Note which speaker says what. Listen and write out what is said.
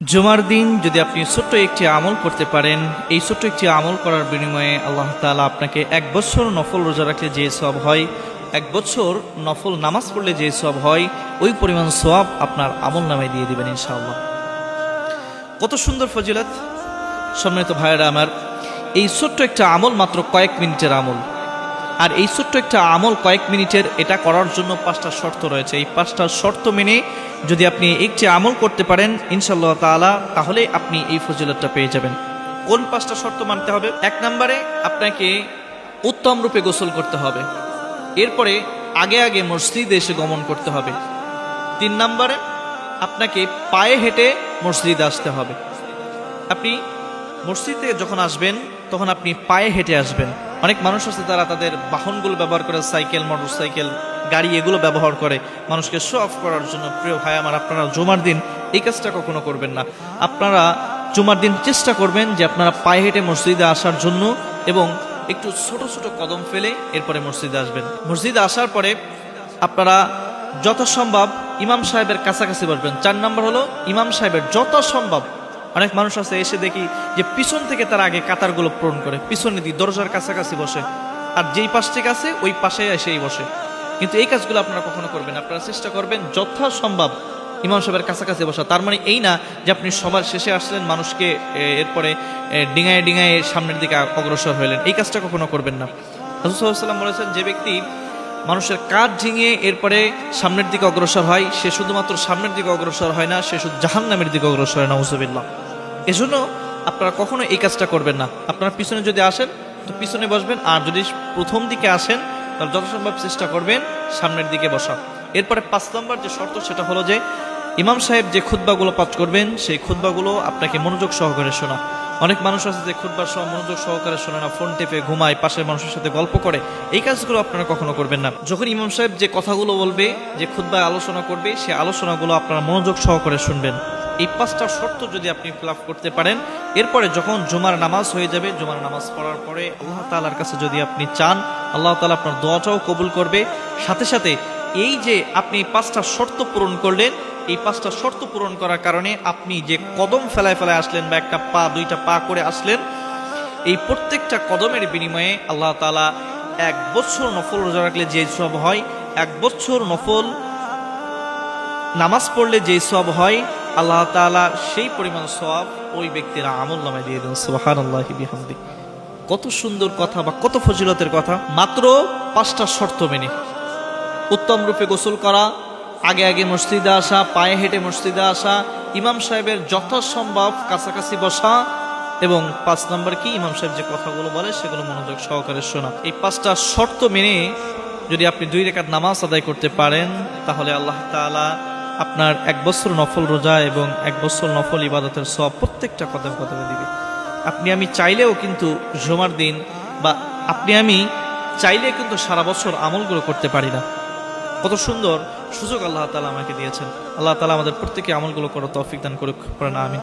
Speaker 1: জুমার দিন যদি আপনি ছোট্ট একটি আমল করতে পারেন, এই ছোট্ট একটি আমল করার বিনিময়ে আল্লাহ তাআলা আপনাকে এক বছর নফল রোজা রাখলে যে সব হয়, এক বছর নফল নামাজ পড়লে যে সব হয়, ওই পরিমাণ সোয়াব আপনার আমল নামে দিয়ে দিবেন ইনশাআল্লাহ। কত সুন্দর ফজিলত। সম্মানিত ভাইয়েরা আমার, এই ছোট্ট একটা আমল মাত্র কয়েক মিনিটের আমল। আর এই ছোট্ট একটা আমল কয়েক মিনিটের এটা করার জন্য পাঁচটা শর্ত রয়েছে। এই পাঁচটা শর্ত মেনে যদি আপনি একটি আমল করতে পারেন ইনশাল্লাহ তাআলা, তাহলে আপনি এই ফজিলতটা পেয়ে যাবেন। কোন পাঁচটা শর্ত মানতে হবে? এক নম্বরে আপনাকে উত্তম রূপে গোসল করতে হবে। এরপরে আগে আগে মসজিদে এসে গমন করতে হবে। তিন নম্বরে আপনাকে পায়ে হেঁটে মসজিদে আসতে হবে। আপনি মসজিদে যখন আসবেন, তখন আপনি পায়ে হেঁটে আসবেন। অনেক মানুষ আছে তারা তাদের বাহনগুলো ব্যবহার করে, সাইকেল মোটর সাইকেল গাড়ি এগুলো ব্যবহার করে। মানুষকে শো অফ করার জন্য, প্রিয় ভাই, আমার আপনারা জুমার দিন এই কাজটা কখনো করবেন না। আপনারা জুমার দিন চেষ্টা করবেন যে আপনারা পায়ে হেঁটে মসজিদে আসার জন্য এবং একটু ছোট ছোট কদম ফেলে এরপরে মসজিদে আসবেন। মসজিদে আসার পরে আপনারা যত সম্ভব ইমাম সাহেবের কাছাকাছি বসবেন। চার নম্বর হলো, ইমাম সাহেবের যত সম্ভব অনেক মানুষ আছে, এসে দেখি যে পিছন থেকে তারা আগে কাতারগুলো পূরণ করে। পিছনে দিয়ে দরজার কাছাকাছি বসে। আর যেই পাশ থেকে আছে, ওই পাশে এসেই বসে। কিন্তু এই কাজগুলো আপনারা কখনো করবেন। আপনারা চেষ্টা করবেন যথাসম্ভব ইমাম সাহেবের কাছাকাছি বসা। তার মানে এই না যে আপনি সবার শেষে আসলেন, মানুষকে এরপরে ডিঙায় ডিঙায় সামনের দিকে অগ্রসর হইলেন। এই কাজটা কখনো করবেন না। হাজুসাল্লাম বলেছেন, যে ব্যক্তি মানুষের কাজ ঝিঙে এরপরে সামনের দিকে অগ্রসর হয়। সে শুধুমাত্র সামনের দিকে অগ্রসর হয় না, সে শুধু জাহান্নামের দিকে অগ্রসর হয় না হুজুবিল্লাহ এজন্য আপনারা কখনো এই কাজটা করবেন না। আপনারা পিছনে যদি আসেন, তো পিছনে বসবেন, আর যদি প্রথম দিকে আসেন, তাহলে যথাসম্ভব চেষ্টা করবেন সামনের দিকে বসা। এরপরে পাঁচ নম্বর যে শর্ত, সেটা হলো যে ইমাম সাহেব যে খুদ্বাগুলো পাঠ করবেন, সেই খুদ্বাগুলো আপনাকে মনোযোগ সহকারে শোনা। অনেক মানুষ আছে যে খুদ্বার সময় মনোযোগ সহকারে শোনে না, ফোন টেপে ঘুমায়, পাশের মানুষের সাথে গল্প করে। এই কাজগুলো আপনারা কখনো করবেন না। যখন ইমাম সাহেব যে কথাগুলো বলবে, যে খুদ্বায় আলোচনা করবে, সে আলোচনাগুলো আপনারা মনোযোগ সহকারে শুনবেন। এই পাঁচটা শর্ত যদি আপনি ফিল করতে পারেন, এরপরে যখন জুমার নামাজ হয়ে যাবে, জুমার নামাজ পড়ার পরে আল্লাহ তালার কাছে যদি আপনি চান, আল্লাহ তালা আপনার দোয়াটাও কবুল করবে। সাথে সাথে এই যে আপনি পাঁচটা শর্ত পূরণ করলেন এই পাঁচটা শর্ত পূরণ করার কারণে আপনি যে কদম ফেলায় ফেলায় আসলেন বা একটা পা, দুইটা পা করে আসলেন, এই প্রত্যেকটা কদমের বিনিময়ে আল্লাহ তালা এক বছর নফল রোজা রাখলে যে সব হয়, এক বছর নফল নামাজ পড়লে যে সব হয়, আল্লাহ তাআলা সেই পরিমাণ সব ওই ব্যক্তির আমল নামে দিয়ে দেন। আল্লাহ কত সুন্দর কথা বা কত ফজিলতের কথা। মাত্র পাঁচটা শর্ত মেনে। উত্তম রূপে গোসল করা আগে আগে মসজিদে আসা, পায়ে হেঁটে মসজিদে আসা, ইমাম সাহেবের যথাসম্ভব কাছাকাছি বসা এবং পাঁচ নম্বর কি? ইমাম সাহেব যে কথাগুলো বলে সেগুলো মনোযোগ সহকারে শোনা। এই পাঁচটা শর্ত মেনে যদি আপনি দুই রেখাত নামাজ আদায় করতে পারেন, তাহলে আল্লাহ তাআলা আপনার এক বছর নফল রোজা এবং এক বছর নফল ইবাদতের সব প্রত্যেকটা কথা কদমে দিবে। আপনি আমি চাইলেও কিন্তু জমার দিন বা আপনি আমি চাইলে কিন্তু সারা বছর আমলগুলো করতে পারি না। কত সুন্দর সুযোগ আল্লাহ তালা আমাকে দিয়েছেন। আল্লাহ তালা আমাদের প্রত্যেকে আমলগুলো করো তৌফিক দান করুক, করেন আমি